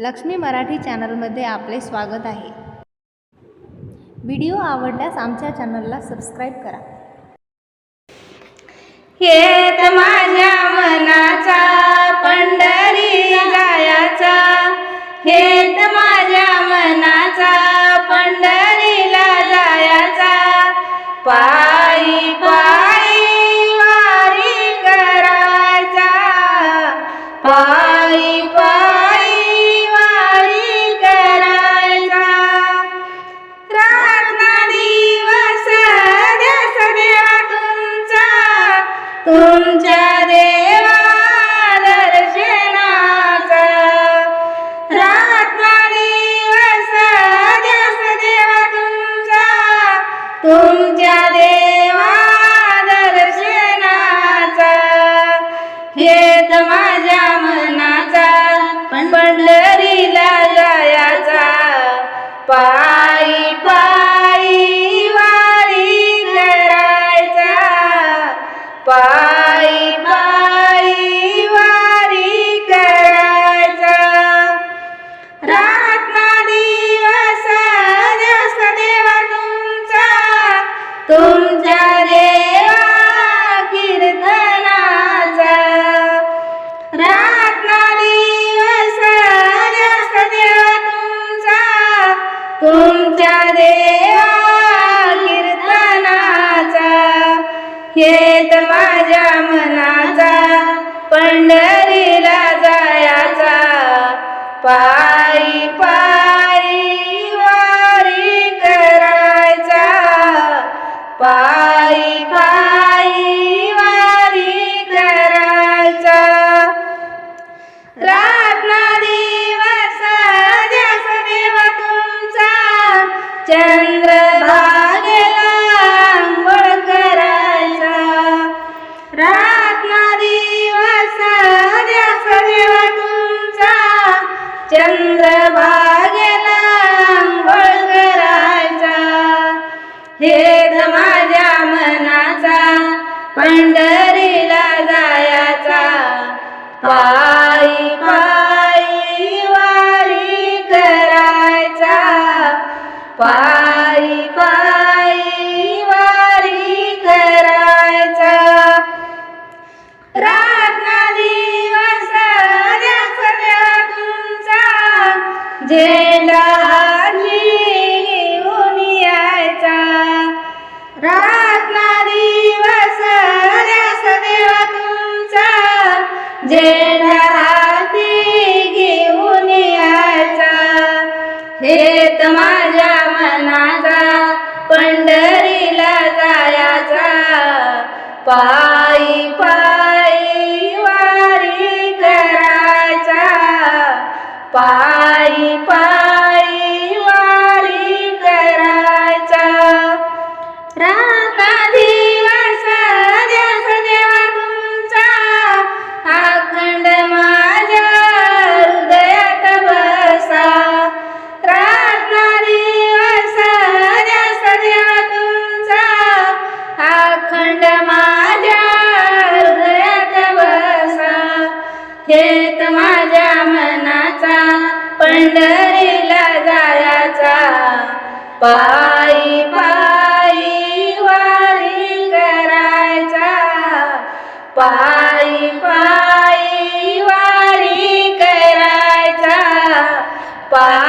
लक्ष्मी मराठी चॅनलमध्ये आपले स्वागत आहे. व्हिडिओ आवडल्यास आमच्या चॅनलला सबस्क्राईब करा. हेत माझ्या मनाचा पंढरी गायाचा हेत माझ्या मनाचा तुमच्या देवा दर्शनाचा रातना दिवस द्यास देवा तुमचा. तुमच्या देवा दर्शनाचा हेत माझ्या मनाचा पण पंढरीला जायाचा. पा पायी पायी वारी करायचा. रातना दिवस जास्त देवा तुमचा. तुमच्या देवा कीर्तनाचा. रातना दिवस जास्त देवा तुमचा. तुमच्या देवा कीर्तनाचा. हेत माझ्या मनाचा पंढरीला जायाचा. पायी पायी वारी करायचा. पायी पायी वारी करायचा. रातना दिवस द्यास देवा तुमचा. चंद्र चंद्र भागेला आंघोळ करायचा हेत माझ्या मनाचा पंढरीला जायाचा. पायी पायी वारी करायचा. पायी पायी झेंडा हाती घेऊन यायचा. रातना दिवस द्यास तुमचा. झेंडा हाती घेऊन यायचा. हेत माझ्या मनाचा पंढरीला जायाचा. पायी घेत माझ्या मनाचा पंढरीला जायाचा. पायी पायी वारी करायचा. पायी पायी वारी करायचा. पा पायी